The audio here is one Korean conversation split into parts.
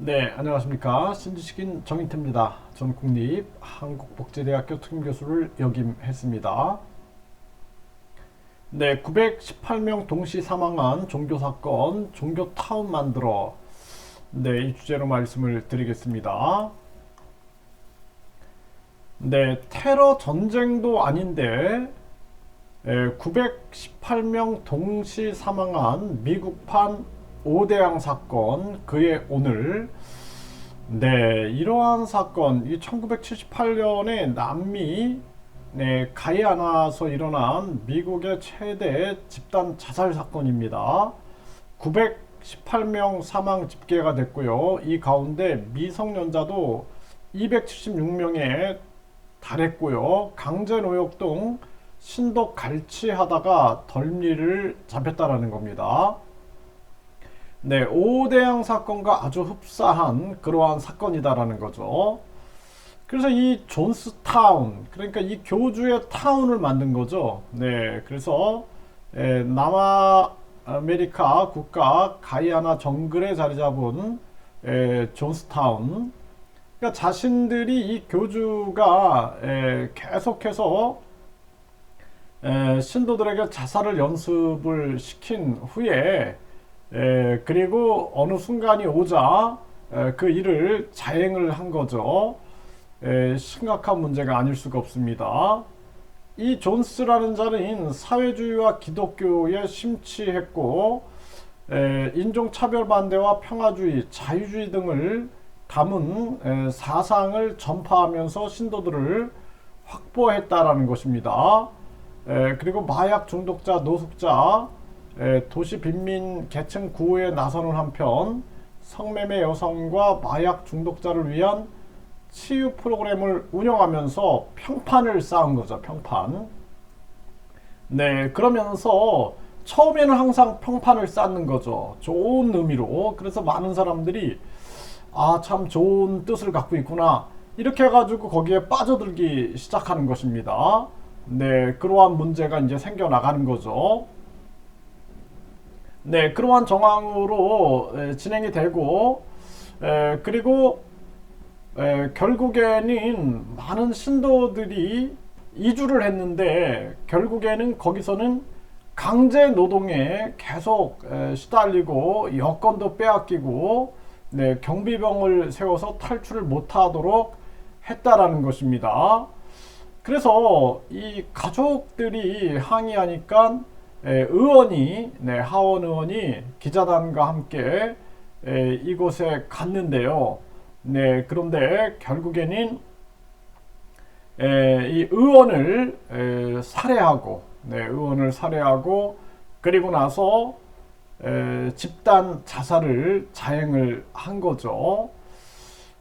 네, 안녕하십니까. 신지식인 정인태입니다. 전 국립 한국복지대학교 특임교수를 역임했습니다. 네, 918명 동시 사망한 종교사건, 종교타운 만들어. 네, 이 주제로 말씀을 드리겠습니다. 네, 테러 전쟁도 아닌데, 918명 동시 사망한 미국판 오대양 사건 그의 오늘 네 이러한 사건 이 1978년에 남미 네, 가이아나서 일어난 미국의 최대 집단 자살 사건입니다. 918명 사망 집계가 됐고요. 이 가운데 미성년자도 276명에 달했고요. 강제 노역 등 신도 갈취하다가 덜미를 잡혔다라는 겁니다. 네, 오대양 사건과 아주 흡사한 그러한 사건이다라는 거죠. 그래서 이 존스타운, 그러니까 이 교주의 타운을 만든 거죠. 네, 그래서 에, 남아메리카 국가 가이아나 정글에 자리 잡은 에, 존스타운. 그러니까 자신들이 이 교주가 에, 계속해서 에, 신도들에게 자살을 연습을 시킨 후에 에, 그리고 어느 순간이 오자 에, 그 일을 자행을 한 거죠. 에, 심각한 문제가 아닐 수가 없습니다. 이 존스라는 자는 사회주의와 기독교에 심취했고 에, 인종차별 반대와 평화주의, 자유주의 등을 담은 에, 사상을 전파하면서 신도들을 확보했다라는 것입니다. 에, 그리고 마약 중독자, 노숙자, 에, 도시 빈민 계층 구호에 나서는 한편 성매매 여성과 마약 중독자를 위한 치유 프로그램을 운영하면서 평판을 쌓은 거죠. 평판. 네, 그러면서 처음에는 항상 평판을 쌓는 거죠. 좋은 의미로. 그래서 많은 사람들이 아, 참 좋은 뜻을 갖고 있구나. 이렇게 해가지고 거기에 빠져들기 시작하는 것입니다. 네, 그러한 문제가 이제 생겨나가는 거죠. 네, 그러한 정황으로 에, 진행이 되고, 에, 그리고 에, 결국에는 많은 신도들이 이주를 했는데, 결국에는 거기서는 강제 노동에 계속 에, 시달리고, 여건도 빼앗기고, 네, 경비병을 세워서 탈출을 못하도록 했다라는 것입니다. 그래서 이 가족들이 항의하니까 에, 의원이 네, 하원 의원이 기자단과 함께 에, 이곳에 갔는데요. 네, 그런데 결국에는 에, 이 의원을 에, 살해하고 네, 의원을 살해하고 그리고 나서 에, 집단 자살을 자행을 한 거죠.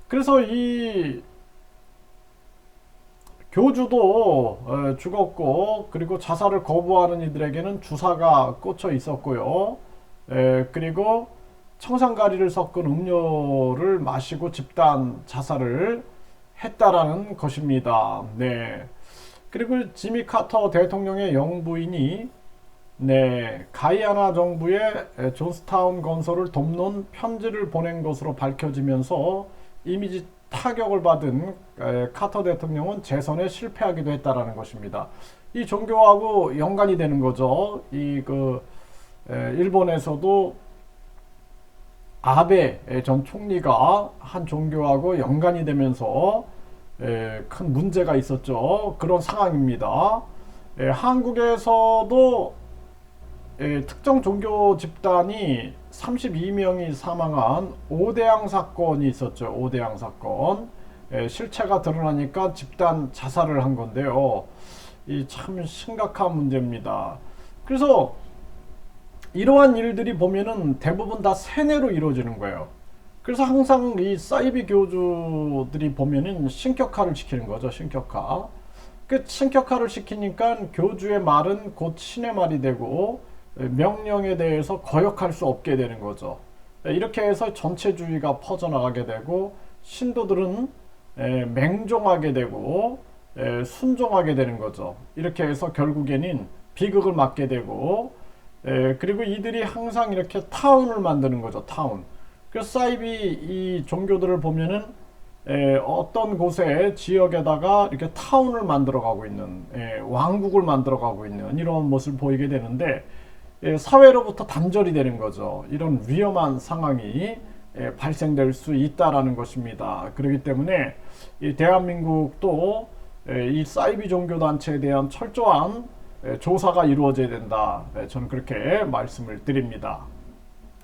그래서 이 교주도 어, 죽었고 그리고 자살을 거부하는 이들에게는 주사가 꽂혀 있었고요. 에, 그리고 청산가리를 섞은 음료를 마시고 집단 자살을 했다라는 것입니다. 네. 그리고 지미 카터 대통령의 영부인이 네, 가이아나 정부의 존스타운 건설을 돕는 편지를 보낸 것으로 밝혀지면서 이미지 타격을 받은 카터 대통령은 재선에 실패하기도 했다라는 것입니다. 이 종교하고 연관이 되는 거죠. 이 그 일본에서도 아베 전 총리가 한 종교하고 연관이 되면서 큰 문제가 있었죠. 그런 상황입니다. 한국에서도 특정 종교 집단이 32명이 사망한 오대양 사건이 있었죠. 오대양 사건. 예, 실체가 드러나니까 집단 자살을 한 건데요. 이 참 심각한 문제입니다. 그래서 이러한 일들이 보면은 대부분 다 세뇌로 이루어지는 거예요. 그래서 항상 이 사이비 교주들이 보면은 신격화를 시키는 거죠. 신격화. 그 신격화를 시키니까 교주의 말은 곧 신의 말이 되고 명령에 대해서 거역할 수 없게 되는 거죠. 이렇게 해서 전체주의가 퍼져나가게 되고 신도들은 맹종하게 되고 순종하게 되는 거죠. 이렇게 해서 결국에는 비극을 맞게 되고 그리고 이들이 항상 이렇게 타운을 만드는 거죠. 타운. 그 사이비 이 종교들을 보면은 에, 어떤 곳에 지역에다가 이렇게 타운을 만들어 가고 있는 에, 왕국을 만들어 가고 있는 이런 모습을 보이게 되는데 에, 사회로부터 단절이 되는 거죠. 이런 위험한 상황이 에, 발생될 수 있다라는 것입니다. 그렇기 때문에 이 대한민국도 에, 이 사이비 종교 단체에 대한 철저한 에, 조사가 이루어져야 된다. 에, 저는 그렇게 말씀을 드립니다.